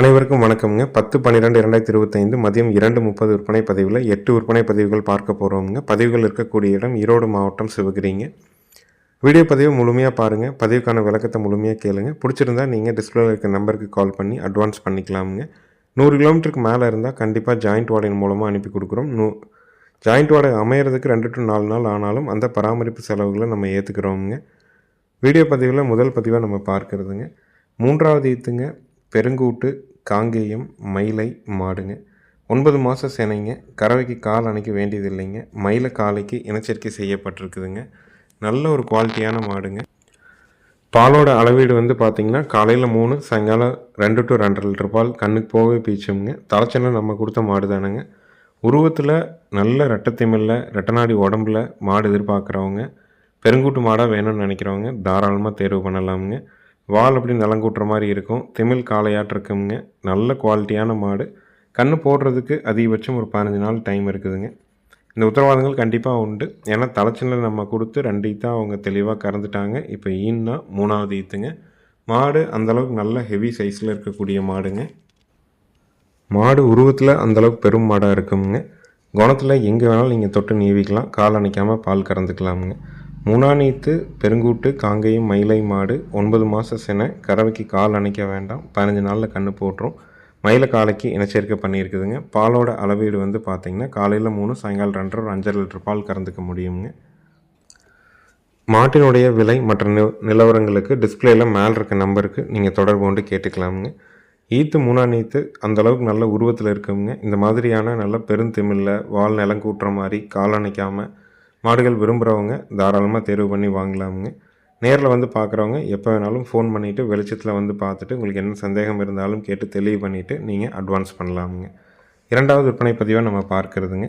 அனைவருக்கும் வணக்கம்ங்க. பத்து பன்னிரெண்டு இரண்டாயிரத்தி இருபத்தைந்து மதியம் இரண்டு முப்பது விற்பனை பதிவில் எட்டு விற்பனை பதிவுகள் பார்க்க போகிறோம்ங்க பதிவுகள் இருக்கக்கூடிய இடம் ஈரோடு மாவட்டம் சிவகிரிங்க. வீடியோ பதிவு முழுமையாக பாருங்கள் பதிவுக்கான விளக்கத்தை முழுமையாக கேளுங்க. பிடிச்சிருந்தா நீங்கள் டிஸ்பிளேல இருக்க நம்பருக்கு கால் பண்ணி அட்வான்ஸ் பண்ணிக்கலாமுங்க. நூறு கிலோமீட்டருக்கு மேலே இருந்தால் கண்டிப்பாக ஜாயிண்ட் வாடகை மூலமாக அனுப்பி கொடுக்குறோம். நூ ஜாயிண்ட் வாடகை அமையிறதுக்கு ரெண்டு டு நாலு நாள் ஆனாலும் அந்த பராமரிப்பு செலவுகளை நம்ம ஏற்றுக்கிறோமுங்க வீடியோ பதிவில் முதல் பதிவாக நம்ம பார்க்குறதுங்க. மூன்றாவது ஈத்துங்க பெருங்கூட்டு காங்கேயம் மயிலை மாடுங்க. ஒன்பது மாதம் சேனைங்க. கறவைக்கு கால் அணைக்க வேண்டியது இல்லைங்க மயிலை காலைக்கு இனச்சரிக்கை செய்யப்பட்டிருக்குதுங்க. நல்ல ஒரு குவாலிட்டியான மாடுங்க. பாலோட அளவீடு வந்து பார்த்திங்கன்னா காலையில் மூணு சாயங்காலம் ரெண்டு டு ரெண்டரை லிட்டர் பால் கண்ணுக்கு போகவே பீச்சுங்க. தலைச்சனை நம்ம கொடுத்த மாடு தானுங்க உருவத்தில் நல்ல ரெட்டத்திமில்ல ரெட்டநாடி உடம்புல மாடு எதிர்பார்க்குறவங்க பெருங்கூட்டு மாடாக வேணும்னு நினைக்கிறவங்க தாராளமாக தேர்வு பண்ணலாமுங்க. வால் அப்படி நலங்கூட்டுற மாதிரி இருக்கும். திமிழ் காளையாட்டு இருக்குங்க நல்ல குவாலிட்டியான மாடு. கன்று போடுறதுக்கு அதிகபட்சம் ஒரு பதினஞ்சு நாள் டைம் இருக்குதுங்க. இந்த உத்தரவாதங்கள் கண்டிப்பாக உண்டு. ஏன்னா தலைச்சனில் நம்ம கொடுத்து ரெண்டு ஈத்தா அவங்க தெளிவாக கறந்துட்டாங்க. இப்போ ஈன்னா மூணாவது ஈத்துங்க. மாடு அந்தளவுக்கு நல்ல ஹெவி சைஸில் இருக்கக்கூடிய மாடுங்க. மாடு உருவத்தில் அந்தளவுக்கு பெரும் மாடாக இருக்குங்க. குணத்தில் எங்கே வேணாலும் நீங்கள் தொட்டு நீவிக்கலாம். கால் அணைக்காமல் பால் கறந்துக்கலாமுங்க. முனானீத்து பெருங்கூட்டு காங்கேயம் மயிலை மாடு ஒன்பது மாதம் சென கறவைக்கு கால் அணைக்க வேண்டாம் பதினஞ்சு நாளில் கன்று போட்டுரும். மயில காலைக்கு இனச்சேர்க்கை பண்ணியிருக்குதுங்க. பாலோட அளவீடு வந்து பார்த்திங்கன்னா காலையில் மூணு சாயங்காலம் ரெண்டரை ஒரு அஞ்சரை லிட்டர் பால் கறந்துக்க முடியுங்க. மாட்டினுடைய விலை மற்ற நி நிலவரங்களுக்கு டிஸ்பிளேயில் மேலே இருக்க நம்பருக்கு நீங்கள் தொடர்பு கொண்டு கேட்டுக்கலாமுங்க. ஈத்து மூணாம் அந்தளவுக்கு நல்ல உருவத்தில் இருக்குங்க. இந்த மாதிரியான நல்ல பெருந்திமில்ல வால் நிலம் கூட்டுற மாதிரி கால் அணைக்காமல் மாடுகள் விரும்புகிறவங்க தாராளமாக தேர்வு பண்ணி வாங்கலாமுங்க. நேரில் வந்து பார்க்குறவங்க எப்போ வேணாலும் ஃபோன் பண்ணிவிட்டு வெளிச்சத்தில் வந்து பார்த்துட்டு உங்களுக்கு என்ன சந்தேகம் இருந்தாலும் கேட்டு தெளிவு பண்ணிவிட்டு நீங்கள் அட்வான்ஸ் பண்ணலாமுங்க. இரண்டாவது விற்பனை பதிவாக நம்ம பார்க்குறதுங்க.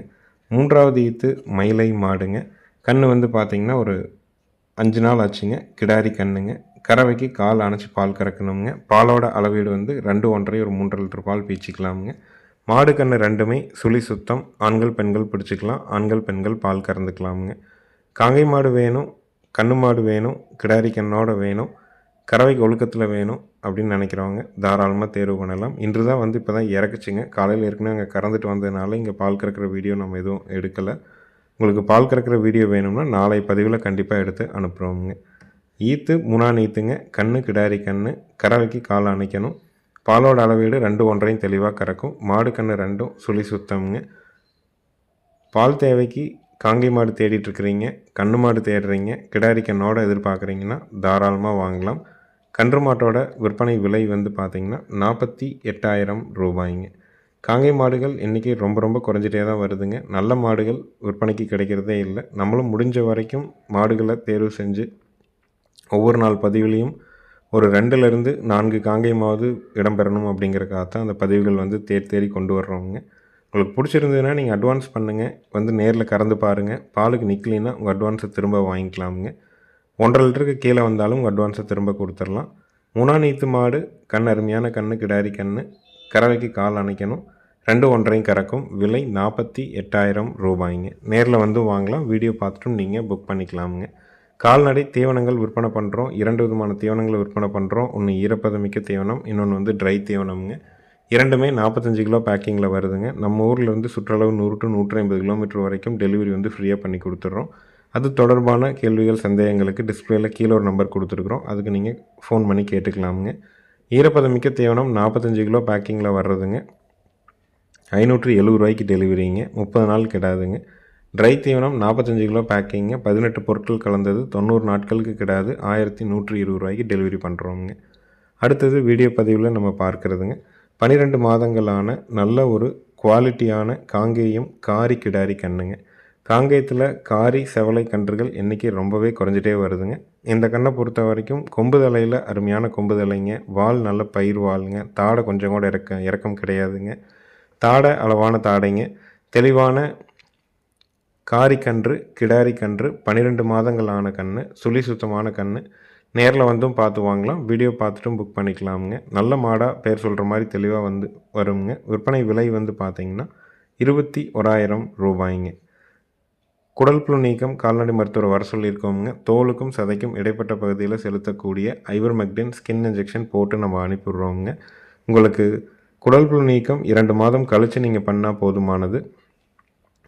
மூன்றாவது ஈத்து மயிலை மாடுங்க. கன்று வந்து பார்த்திங்கன்னா ஒரு அஞ்சு நாள் ஆச்சுங்க. கிடாரி கண்ணுங்க. கறவைக்கு கால் அணைச்சி பால் கறக்கணுங்க. பாலோட அளவீடு வந்து ரெண்டு ஒன்றரை ஒரு மூன்றரை லிட்டர் பால் பீச்சிக்கலாமுங்க. மாடு கன்று ரெண்டுமே சுழி சுத்தம். ஆண்கள் பெண்கள் பிடிச்சிக்கலாம். ஆண்கள் பெண்கள் பால் கறந்துக்கலாமுங்க. காங்கை மாடு வேணும் கண்ணு மாடு வேணும் கிடாரி கண்ணோட வேணும் கறவைக்கு ஒழுக்கத்தில் வேணும் அப்படின்னு நினைக்கிறவங்க தாராளமாக தேர்வு பண்ணலாம். இன்று தான் வந்து இப்போ தான் இறக்குச்சிங்க. காலையில் ஏற்கனவே அங்கே கறந்துட்டு வந்ததுனால இங்கே பால் கறக்கிற வீடியோ நம்ம எதுவும் எடுக்கலை. உங்களுக்கு பால் கறக்கிற வீடியோ வேணும்னா நாளை பதிவில் கண்டிப்பாக எடுத்து அனுப்புகிறோமுங்க ஈத்து மூணாம் ஈத்துங்க கண்ணு கிடாரி கண்ணு கறவைக்கு கால் அணைக்கணும். பாலோட அளவீடு ரெண்டு ஒன்றையும் தெளிவாக கறக்கும். மாடு கன்று ரெண்டும் சுழி சுத்தம்ங்க. பால் தேவைக்கு காங்கை மாடு தேடிட்டுருக்கிறீங்க கன்று மாடு தேடுறீங்க கிடாரி கண்ணோட எதிர்பார்க்குறீங்கன்னா தாராளமாக வாங்கலாம். கன்று மாட்டோட விற்பனை விலை வந்து பார்த்திங்கன்னா நாற்பத்தி எட்டாயிரம் ரூபாய்ங்க. காங்கை மாடுகள் இன்றைக்கி ரொம்ப ரொம்ப குறைஞ்சிட்டே தான் வருதுங்க. நல்ல மாடுகள் விற்பனைக்கு கிடைக்கிறதே இல்லை. நம்மளும் முடிஞ்ச வரைக்கும் மாடுகளை தேர்வு செஞ்சு ஒவ்வொரு நாள் பதிவுலேயும் ஒரு ரெண்டுலேருந்து நான்கு காங்கேயமாவது இடம்பெறணும் அப்படிங்கிறக்காக தான் அந்த பதிவுகள் வந்து தேடி தேடி கொண்டு வர்றவங்க. உங்களுக்கு பிடிச்சிருந்ததுன்னா நீங்கள் அட்வான்ஸ் பண்ணுங்கள் வந்து நேரில் கறந்து பாருங்கள் பாலுக்கு நிற்கலைன்னா உங்கள் அட்வான்ஸை திரும்ப வாங்கிக்கலாமுங்க. ஒன்றரை லிட்டருக்கு கீழே வந்தாலும் உங்கள் அட்வான்ஸை திரும்ப கொடுத்துடலாம். மூணாம் நீத்து மாடு கண் அருமையான கண்ணு கிடாரி கண்ணு. கறவைக்கு கால் அணைக்கணும். ரெண்டு ஒன்றையும் கறக்கும். விலை நாற்பத்தி எட்டாயிரம் ரூபாய்ங்க. நேரில் வந்து வாங்கலாம். வீடியோ பார்த்துட்டும் நீங்கள் புக் பண்ணிக்கலாமுங்க. கால்நடை தீவனங்கள் விற்பனை பண்ணுறோம் இரண்டு விதமான தீவனங்களை விற்பனை பண்ணுறோம் ஒன்று ஈரப்பதமிக்க தீவனம் இன்னொன்று வந்து ட்ரை தீவனம்ங்க. இரண்டுமே நாற்பத்தஞ்சு கிலோ பேக்கிங்கில் வருதுங்க. நம்ம ஊரில் வந்து சுற்றளவு நூறு டு நூற்றி ஐம்பது கிலோமீட்டர் வரைக்கும் டெலிவரி வந்து ஃப்ரீயாக பண்ணி கொடுத்துட்றோம். அது தொடர்பான கேள்விகள் சந்தேகங்களுக்கு டிஸ்பிளேயில் கீழே ஒரு நம்பர் கொடுத்துருக்குறோம். அதுக்கு நீங்கள் ஃபோன் பண்ணி கேட்டுக்கலாமுங்க. ஈரப்பதமிக்க தீவனம் நாற்பத்தஞ்சு கிலோ பேக்கிங்கில் வர்றதுங்க. ஐநூற்றி எழுபது ரூபாய்க்கு டெலிவரிங்க முப்பது நாள் கிடாதுங்க. ட்ரை தீவனம் நாற்பத்தஞ்சு கிலோ பேக்கிங்க பதினெட்டு பொருட்கள் கலந்தது. தொண்ணூறு நாட்களுக்கு கிடாது. ஆயிரத்தி நூற்றி இருபது ரூபாய்க்கு டெலிவரி பண்ணுறோங்க அடுத்தது வீடியோ பதிவில் நம்ம பார்க்குறதுங்க. பன்னிரெண்டு மாதங்களான நல்ல ஒரு குவாலிட்டியான காங்கேயம் காரி கிடாரி கண்ணுங்க காங்கேயத்தில் காரி செவலை கன்றுகள் எண்ணிக்கை ரொம்பவே குறைஞ்சிட்டே வருதுங்க. இந்த கண்ணை பொறுத்த வரைக்கும் கொம்பு தலையில் அருமையான கொம்பு தலைங்க. வால் நல்ல பயிர் வாளுங்க தாடை கொஞ்சம் கூட இறக்க இறக்கம் கிடையாதுங்க. தாடை அளவான தாடைங்க. தெளிவான காரிக்கன்று கிடாரி கன்று பன்னிரெண்டு மாதங்கள் ஆன கன்று சுழி சுத்தமான கன்று நேரில் வந்தும் பார்த்து வாங்கலாம். வீடியோ பார்த்துட்டும் புக் பண்ணிக்கலாமுங்க. நல்ல மாடாக பேர் சொல்கிற மாதிரி தெளிவாக வந்து வருங்க. விற்பனை விலை வந்து பார்த்திங்கன்னா இருபத்தி ஓராயிரம் ரூபாய்ங்க. குடல் புழு நீக்கம் கால்நடை மருத்துவர் வர சொல்லியிருக்கோங்க தோலுக்கும் சதைக்கும் இடைப்பட்ட பகுதியில் செலுத்தக்கூடிய ஐவர் மெக்டின் ஸ்கின் இன்ஜெக்ஷன் போட்டு நம்ம அனுப்பிடுறோங்க உங்களுக்கு குடல் புழு நீக்கம் இரண்டு மாதம் கழித்து நீங்கள் பண்ணால் போதுமானது.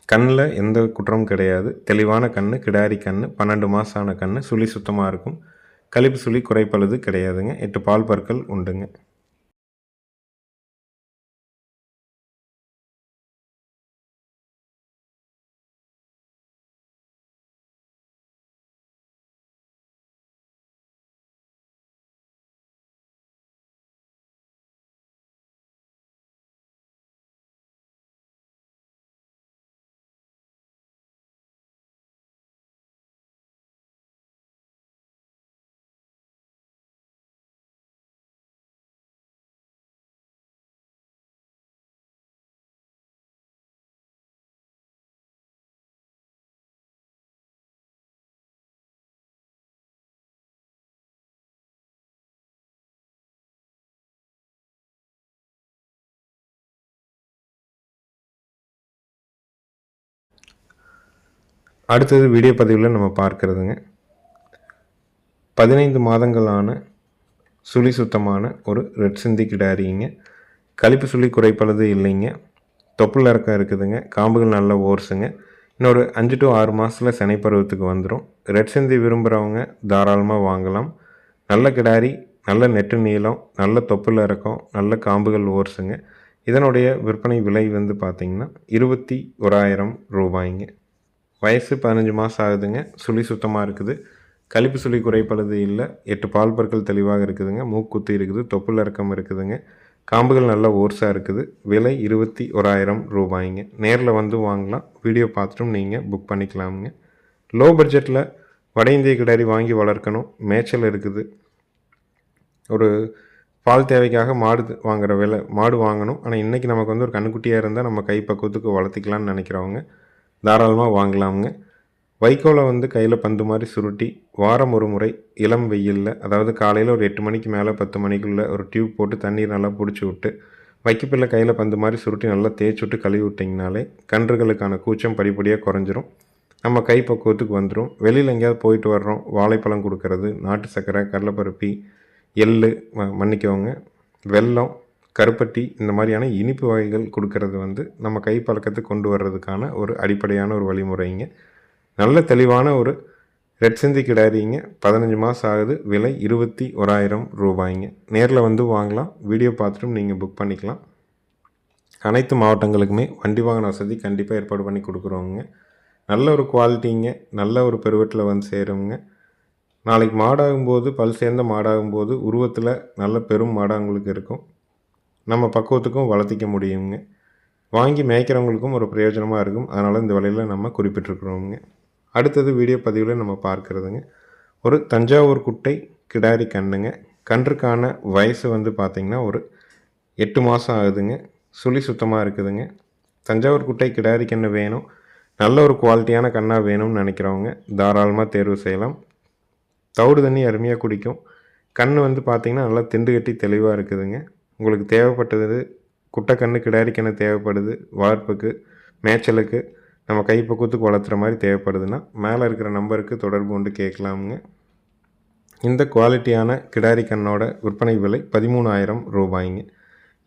கண்ணில் எந்த குற்றமும் கிடையாது. தெளிவான கண் கிடாரி கண் பன்னெண்டு மாதம் ஆன கண் சுழி சுத்தமாக இருக்கும். கழிப்பு சுழி குறைப்பழுது கிடையாதுங்க. எட்டு பால் பற்கள் உண்டுங்க. அடுத்தது வீடியோ பதிவில் நம்ம பார்க்குறதுங்க. பதினைந்து மாதங்களான சுழி சுத்தமான ஒரு ரெட் சிந்தி கிடாரிங்க. கழிப்பு சுழி குறைப்பளது இல்லைங்க. தொப்புள் இறக்கம் இருக்குதுங்க. காம்புகள் நல்ல ஓர்ஸுங்க. இன்னொரு அஞ்சு டு ஆறு மாதத்தில் சனை பருவத்துக்கு வந்துடும் ரெட் சிந்தி விரும்புகிறவங்க தாராளமாக வாங்கலாம். நல்ல கிடாரி நல்ல நெட்டு நீளம் நல்ல தொப்புள் இறக்கம் நல்ல காம்புகள் ஓர்ஸுங்க. இதனுடைய விற்பனை விலை வந்து பார்த்திங்கன்னா இருபத்தி ஓராயிரம் ரூபாய்ங்க. வயசு பதினஞ்சு மாதம் ஆகுதுங்க. சுழி சுத்தமாக இருக்குது. கழிப்பு சுழி குறைப்பழுது இல்லை. எட்டு பால் பற்கள் தெளிவாக இருக்குதுங்க. மூக்குத்தி இருக்குது. தொப்புள் இறக்கம் இருக்குதுங்க. காம்புகள் நல்லா ஓர்ஸாக இருக்குது. விலை இருபத்தி ஓராயிரம் ரூபாய்ங்க. நேரில் வந்து வாங்கலாம். வீடியோ பார்த்துட்டும் நீங்கள் புக் பண்ணிக்கலாமுங்க. லோ பட்ஜெட்டில் வட இந்திய கிடாரி வாங்கி வளர்க்கணும். மேய்ச்சல் இருக்குது. ஒரு பால் தேவைக்காக மாடு வாங்குகிற விலை மாடு வாங்கணும். ஆனால் இன்றைக்கி நமக்கு வந்து ஒரு கண்ணுக்குட்டியாக இருந்தால் நம்ம கை பக்குவத்துக்கு நினைக்கிறவங்க தாராளமாக வாங்கலாமுங்க. வைக்கோலை வந்து கையில் பந்து மாதிரி சுருட்டி வாரம் ஒரு முறை இளம் வெயிலில் அதாவது காலையில் ஒரு எட்டு மணிக்கு மேலே பத்து மணிக்குள்ளே ஒரு டியூப் போட்டு தண்ணீர் நல்லா பிடிச்சி விட்டு வைக்கப்பில்லை கையில் பந்து மாதிரி சுருட்டி நல்லா தேய்ச்சி விட்டு கழுவி விட்டிங்கனாலே கன்றுகளுக்கான கூச்சம் படிப்படியாக குறைஞ்சிரும். நம்ம கை பக்குவத்துக்கு வந்துடும் வெளியில் எங்கேயாவது போயிட்டு வர்றோம். வாழைப்பழம் கொடுக்கறது நாட்டு சர்க்கரை கடலைப்பருப்பி எள் மன்னிக்கவங்க வெல்லம் கருப்பட்டி இந்த மாதிரியான இனிப்பு வகைகள் கொடுக்கறது வந்து நம்ம கை பழக்கத்தை கொண்டு வர்றதுக்கான ஒரு அடிப்படையான ஒரு வழிமுறைங்க. நல்ல தெளிவான ஒரு ரெட் சிந்தி கிடாரிங்க. பதினஞ்சு மாதம் ஆகுது. விலை இருபத்தி ஓராயிரம் ரூபாய்ங்க. நேரில் வந்து வாங்கலாம். வீடியோ பார்த்துட்டும் நீங்கள் புக் பண்ணிக்கலாம். அனைத்து மாவட்டங்களுக்குமே வண்டி வாகன வசதி கண்டிப்பாக ஏற்பாடு பண்ணி கொடுக்குறோங்க நல்ல ஒரு குவாலிட்டிங்க. நல்ல ஒரு பெருவெட்டில் வந்து சேருங்க நாளைக்கு மாடாகும்போது பல் சேர்ந்த மாடாகும்போது உருவத்தில் நல்ல பெரும் மாடாக உங்களுக்கு இருக்கும். நம்ம பக்குவத்துக்கும் வளர்த்திக்க முடியுங்க. வாங்கி மேய்க்கிறவங்களுக்கும் ஒரு பிரயோஜனமாக இருக்கும். அதனால் இந்த விலையில் நம்ம குறிப்பிட்டிருக்கிறோங்க. அடுத்தது வீடியோ பதிவில் நம்ம பார்க்குறதுங்க. ஒரு தஞ்சாவூர் குட்டை கிடாரி கண்ணுங்க. கன்றுக்கான வயசு வந்து பார்த்திங்கன்னா ஒரு எட்டு மாதம் ஆகுதுங்க. சுழி சுத்தமாக இருக்குதுங்க. தஞ்சாவூர் குட்டை கிடாரி கன்று வேணும். நல்ல ஒரு குவாலிட்டியான கண்ணாக வேணும்னு நினைக்கிறவங்க தாராளமாக தேர்வு செய்யலாம். தவிடு தண்ணி அருமையாக குடிக்கும். கண் வந்து பார்த்திங்கன்னா நல்லா திண்டு கட்டி தெளிவாக இருக்குதுங்க. உங்களுக்கு தேவைப்பட்டது குட்டைக்கண்ணு கிடாரிக்கண்ணு தேவைப்படுது வளர்ப்புக்கு மேய்ச்சலுக்கு நம்ம கை பக்குவத்துக்கு வளர்த்துற மாதிரி தேவைப்படுதுன்னா மேலே இருக்கிற நம்பருக்கு தொடர்பு கொண்டு கேட்கலாமுங்க. இந்த குவாலிட்டியான கிடாரி கண்ணோட விற்பனை விலை பதிமூணாயிரம் ரூபாய்ங்க.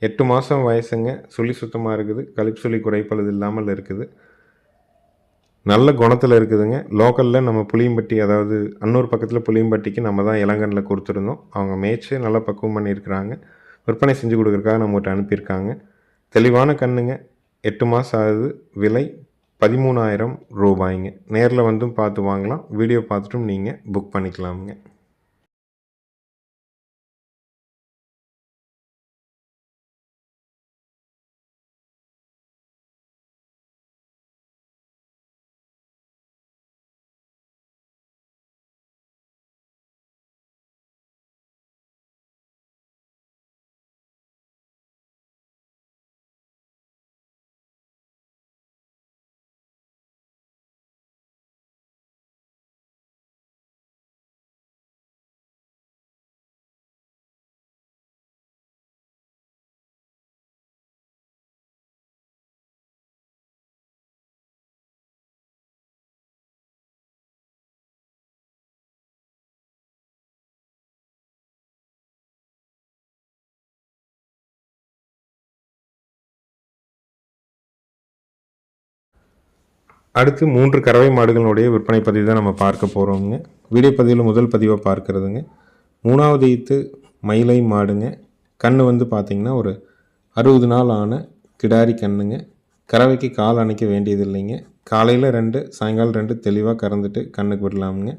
எட்டு மாதம் வயசுங்க சுழி சுத்தமாக இருக்குது கழிப்பு சுழி குறைப்பழுது இல்லாமல் இருக்குது. நல்ல குணத்தில் இருக்குதுங்க. லோக்கலில் நம்ம புளியம்பட்டி அதாவது அன்னூர் பக்கத்தில் புளியம்பட்டிக்கு நம்ம தான் இளங்கனில் கொடுத்துருந்தோம். அவங்க மேய்ச்சி நல்லா பக்குவம் பண்ணியிருக்கிறாங்க. விற்பனை செஞ்சு கொடுக்குறக்காக நம்மகிட்ட அனுப்பியிருக்காங்க. தெளிவான கண்ணுங்க. எட்டு மாதம் ஆகுது. விலை பதிமூணாயிரம் ரூபாய்ங்க. நேரில் வந்தும் பார்த்து வாங்கலாம். வீடியோ பார்த்துட்டும் நீங்கள் புக் பண்ணிக்கலாமுங்க. அடுத்து மூன்று கறவை மாடுகளுடைய விற்பனை பதிவு தான் நம்ம பார்க்க போகிறோங்க வீடியோ பதிவில் முதல் பதிவாக பார்க்குறதுங்க. மூணாவது ஈத்து மயிலை மாடுங்க. கன்று வந்து பார்த்திங்கன்னா ஒரு அறுபது நாள் ஆன கிடாரி கண்ணுங்க. கறவைக்கு கால் அணைக்க வேண்டியது இல்லைங்க காலையில் ரெண்டு சாயங்காலம் ரெண்டு தெளிவாக கறந்துட்டு கண்ணுக்கு விடலாமுங்க.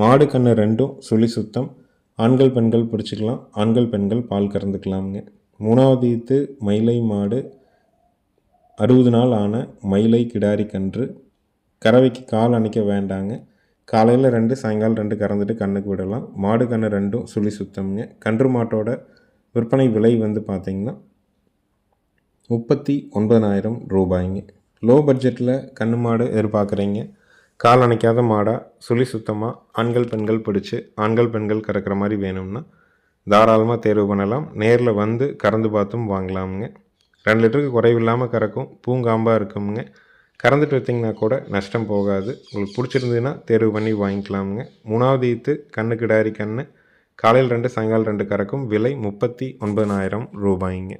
மாடு கன்று ரெண்டும் சுழி சுத்தம். ஆண்கள் பெண்கள் பிடிச்சிக்கலாம். ஆண்கள் பெண்கள் பால் கறந்துக்கலாமுங்க. மூணாவது ஈத்து மயிலை மாடு. அறுபது நாள் ஆன மயிலை கிடாரி கன்று கறவைக்கு கால் அணைக்க வேண்டாங்க. காலையில் ரெண்டு சாயங்காலம் ரெண்டு கறந்துட்டு கண்ணுக்கு விடலாம். மாடு கன்று ரெண்டும் சுழி சுத்தம்ங்க. கன்று மாட்டோட விற்பனை விலை வந்து பார்த்திங்கன்னா முப்பத்தி ஒன்பதனாயிரம் ரூபாய்ங்க. லோ பட்ஜெட்டில் கன்று மாடு எதிர்பார்க்குறீங்க. கால் அணைக்காத மாடாக சுழி சுத்தமாக ஆண்கள் பெண்கள் பிடிச்சி ஆண்கள் பெண்கள் கறக்கிற மாதிரி வேணும்னா தாராளமாக தேர்வு பண்ணலாம். நேரில் வந்து கறந்து பார்த்தும் வாங்கலாமுங்க. ரெண்டு லிட்டருக்கு குறைவில்லாமல் கறக்கும் பூங்காம்பாக இருக்குமுங்க. கறந்துட்டு வைத்திங்கன்னா கூட நஷ்டம் போகாது. உங்களுக்கு பிடிச்சிருந்ததுன்னா தேர்வு பண்ணி வாங்கிக்கலாமுங்க. மூணாவது ஈத்து கண்ணுக்கு டாரி கண்ணு. காலையில் ரெண்டு சாயங்காலம் ரெண்டு கறக்கும். விலை முப்பத்தி ஒன்பதனாயிரம் ரூபாய்ங்க.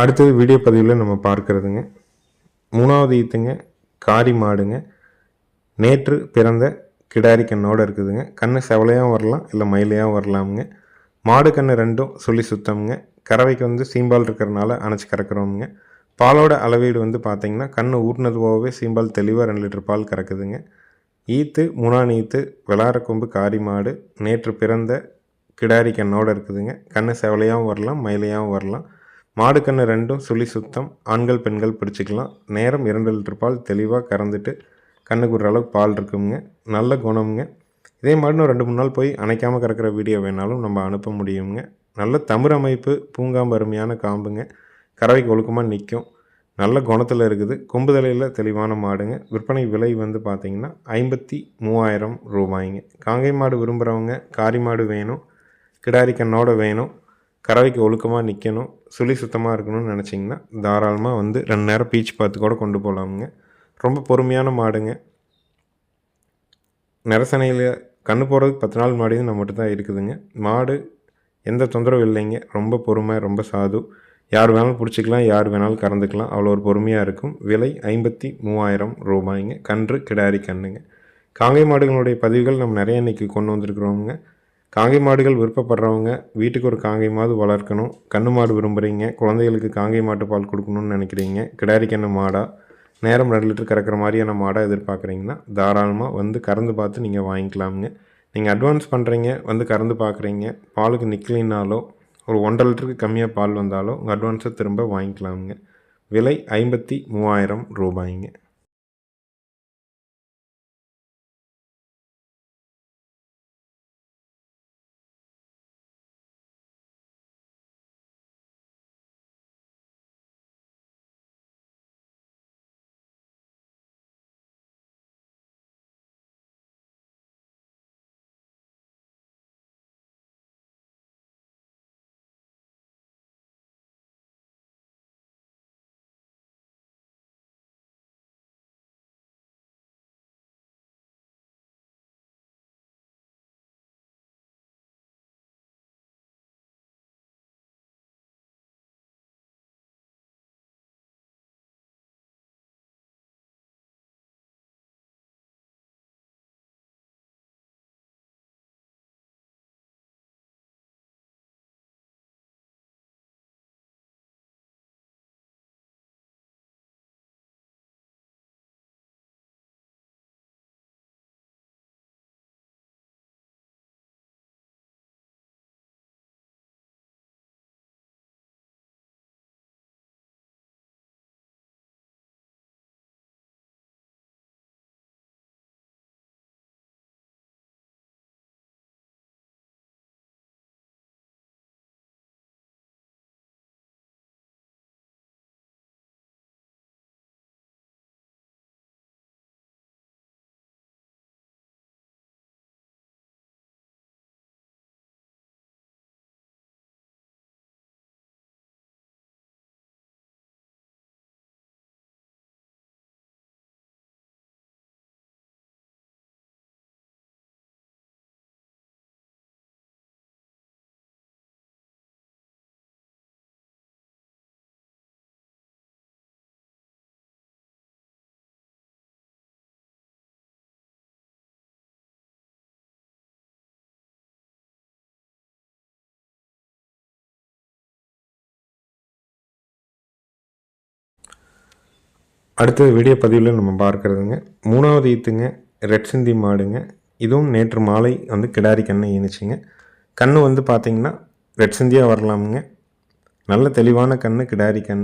அடுத்தது வீடியோ பதிவில் நம்ம பார்க்குறதுங்க. மூணாவது ஈத்துங்க காரி மாடுங்க. நேற்று பிறந்த கிடாரி கண்ணோடு இருக்குதுங்க. கண்ணு செவலையாகவும் வரலாம் இல்லை மயிலையாகவும் வரலாமுங்க. மாடு கண்ணு ரெண்டும் சொல்லி சுத்தம்ங்க. கறவைக்கு வந்து சீம்பால் இருக்கிறனால அணைச்சி கறக்குறோமுங்க. பாலோட அளவீடு வந்து பார்த்திங்கன்னா கண்ணு ஊட்டினது போகவே சீம்பால் தெளிவாக ரெண்டு லிட்டர் பால் கறக்குதுங்க. ஈத்து முனான் ஈத்து வெளாரக்கொம்பு காரி மாடு நேற்று பிறந்த கிடாரி கண்ணோடு இருக்குதுங்க. கண்ணு செவலையாகவும் வரலாம் மயிலையாகவும் வரலாம். மாடு கன்று ரெண்டும் சுழி சுத்தம் ஆண்கள் பெண்கள் பிடிச்சிக்கலாம். நேரம் இரண்டு லிட்டர் பால் தெளிவாக கறந்துட்டு கண்ணுக்கு ஒரு அளவுக்கு பால் இருக்குங்க. நல்ல குணமுங்க. இதே மாதிரி ரெண்டு மூணு நாள் போய் அணைக்காமல் கறக்கிற வீடியோ வேணாலும் நம்ம அனுப்ப முடியுங்க. நல்ல தமிழ் அமைப்பு பூங்காம்பு அருமையான காம்புங்க. கறவைக்கு ஒழுக்கமாக நிற்கும் நல்ல குணத்தில் இருக்குது. கொம்புதலையில் தெளிவான மாடுங்க. விற்பனை விலை வந்து பார்த்திங்கன்னா ஐம்பத்தி மூவாயிரம் ரூபாய்ங்க. காங்கை மாடு விரும்புகிறவங்க காரி மாடு வேணும் கிடாரி கண்ணோட வேணும். கறவைக்கு ஒழுக்கமாக நிற்கணும் சுழி சுத்தமாக இருக்கணும்னு நினச்சிங்கன்னா தாராளமாக வந்து ரெண்டு நேரம் பீச் பார்த்து கூட கொண்டு போகலாமுங்க ரொம்ப பொறுமையான மாடுங்க. நரசனையில் கண்ணு போடுறதுக்கு பத்து நாள் மாடி நம்மகிட்ட தான் இருக்குதுங்க. மாடு எந்த தொந்தரவும் இல்லைங்க. ரொம்ப பொறுமை ரொம்ப சாது. யார் வேணாலும் பிடிச்சிக்கலாம் யார் வேணாலும் கறந்துக்கலாம். அவ்வளோ ஒரு பொறுமையாக இருக்கும். விலை ஐம்பத்தி மூவாயிரம் ரூபாய்ங்க. கன்று கிடாரி கண்ணுங்க காங்கை மாடுகளுடைய பதிவுகள் நம்ம நிறைய இன்றைக்கி கொண்டு வந்திருக்கிறோமுங்க. காங்கை மாடுகள் விருப்பப்படுறவங்க வீட்டுக்கு ஒரு காங்கை மாடு வளர்க்கணும். கண்ணு மாடு விரும்புகிறீங்க குழந்தைகளுக்கு காங்கை மாட்டு பால் கொடுக்கணும்னு நினைக்கிறீங்க. கிடாரி மாடாக நேரம் ரெண்டு லிட்டர் கறக்கிற மாதிரியான மாடாக எதிர்பார்க்குறீங்கன்னா தாராளமாக வந்து கறந்து பார்த்து நீங்கள் வாங்கிக்கலாமுங்க. நீங்கள் அட்வான்ஸ் பண்ணுறீங்க வந்து கறந்து பார்க்குறீங்க. பாலுக்கு நிற்கலினாலோ ஒரு ஒன்றரை லிட்டருக்கு கம்மியாக பால் வந்தாலோ உங்கள் அட்வான்ஸை திரும்ப வாங்கிக்கலாமுங்க. விலை ஐம்பத்தி மூவாயிரம் ரூபாய்ங்க. அடுத்த வீடியோ பதிவில் நம்ம பார்க்குறதுங்க. மூணாவது ஈத்துங்க ரெட் சிந்தி மாடுங்க. இதுவும் நேற்று மாலை வந்து கிடாரி கண்ணை ஈனுச்சுங்க கண் வந்து பார்த்திங்கன்னா ரெட் சிந்தியாக வரலாமுங்க. நல்ல தெளிவான கண் கிடாரி கண்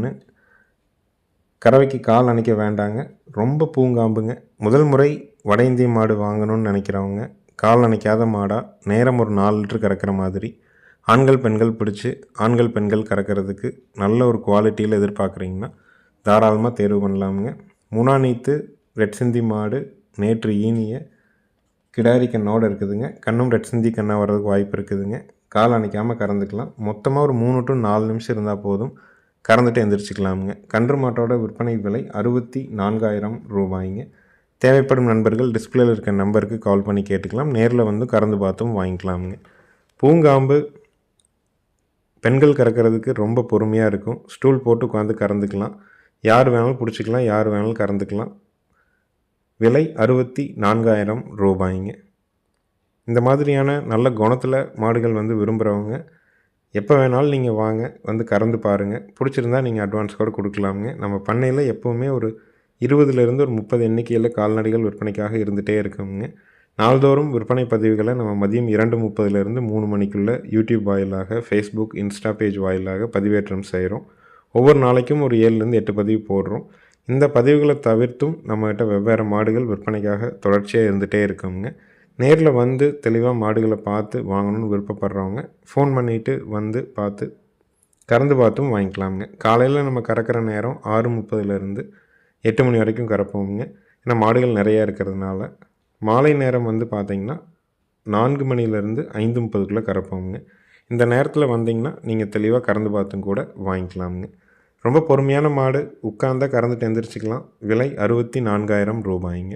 கறவைக்கு கால் அணைக்க வேண்டாங்க. ரொம்ப பூங்காம்புங்க. முதல் முறை வட இந்திய மாடு வாங்கணும்னு நினைக்கிறவங்க கால் அணைக்காத மாடாக நேரம் ஒரு நாலு லிட்டர் கறக்கிற மாதிரி. ஆண்கள் பெண்கள் பிடிச்சி ஆண்கள் பெண்கள் கறக்கிறதுக்கு நல்ல ஒரு குவாலிட்டியில் எதிர்பார்க்குறீங்கன்னா தாராளமாக தேர்வு பண்ணலாமுங்க. முனாநீத்து ரெட் சிந்தி மாடு நேற்று ஈனிய கிடாரி கண்ணோடு இருக்குதுங்க. கண்ணும் ரெட் சிந்தி கண்ணாக வர்றதுக்கு வாய்ப்பு இருக்குதுங்க. கால் அணைக்காமல் கறந்துக்கலாம். மொத்தமாக ஒரு மூணு டு நாலு நிமிஷம் இருந்தால் போதும். கறந்துட்டு எந்திரிச்சிக்கலாமுங்க. கன்று மாட்டோட விற்பனை விலை அறுபத்தி நான்காயிரம் ரூபாய்ங்க. தேவைப்படும் நண்பர்கள் டிஸ்பிளேயில் இருக்க நம்பருக்கு கால் பண்ணி கேட்டுக்கலாம். நேரில் வந்து கறந்து பார்த்தும் வாங்கிக்கலாமுங்க. பூங்காம்பு பெண்கள் கறக்கிறதுக்கு ரொம்ப பொறுமையாக இருக்கும். ஸ்டூல் போட்டு உட்காந்து கறந்துக்கலாம். யார் வேணாலும் பிடிச்சிக்கலாம் யார் வேணாலும் கறந்துக்கலாம். விலை அறுபத்தி நான்காயிரம் ரூபாய்ங்க. இந்த மாதிரியான நல்ல குணத்தில் மாடுகள் வந்து விரும்புகிறவங்க எப்போ வேணாலும் நீங்கள் வாங்க வந்து கறந்து பாருங்கள் பிடிச்சிருந்தா நீங்கள் அட்வான்ஸ் கூட கொடுக்கலாமுங்க. நம்ம பண்ணையில் எப்போவுமே ஒரு இருபதுலேருந்து ஒரு முப்பது எண்ணிக்கையில் கால்நடைகள் விற்பனைக்காக இருந்துகிட்டே இருக்குங்க. நாள்தோறும் விற்பனை பதிவுகளை நம்ம மதியம் இரண்டு முப்பதுலேருந்து மூணு மணிக்குள்ளே யூடியூப் வாயிலாக ஃபேஸ்புக் இன்ஸ்டா பேஜ் வாயிலாக பதிவேற்றம் செய்கிறோம் ஒவ்வொரு நாளைக்கும் ஒரு ஏழுலேருந்து எட்டு பதிவு போடுறோம். இந்த பதிவுகளை தவிர்த்தும் நம்மகிட்ட வெவ்வேறு மாடுகள் விற்பனைக்காக தொடர்ச்சியாக இருந்துகிட்டே இருக்கோங்க நேரில் வந்து தெளிவாக மாடுகளை பார்த்து வாங்கணும்னு விருப்பப்படுறவங்க ஃபோன் பண்ணிவிட்டு வந்து பார்த்து கறந்து பார்த்தும் வாங்கிக்கலாமுங்க. காலையில் நம்ம கறக்கிற நேரம் ஆறு முப்பதுலேருந்து எட்டு மணி வரைக்கும் கறப்போமுங்க. ஏன்னா மாடுகள் நிறையா இருக்கிறதுனால மாலை நேரம் வந்து பார்த்திங்கன்னா நான்கு மணிலேருந்து ஐந்து முப்பதுக்குள்ளே கறப்போமுங்க. இந்த நேரத்தில் வந்தீங்கன்னா நீங்கள் தெளிவாக கறந்து பார்த்தும் கூட வாங்கிக்கலாமுங்க. ரொம்ப பொறுமையான மாடு உட்காந்தா கறந்துட்டு எந்திரிச்சிக்கலாம். விலை அறுபத்தி நான்காயிரம் ரூபாய்ங்க.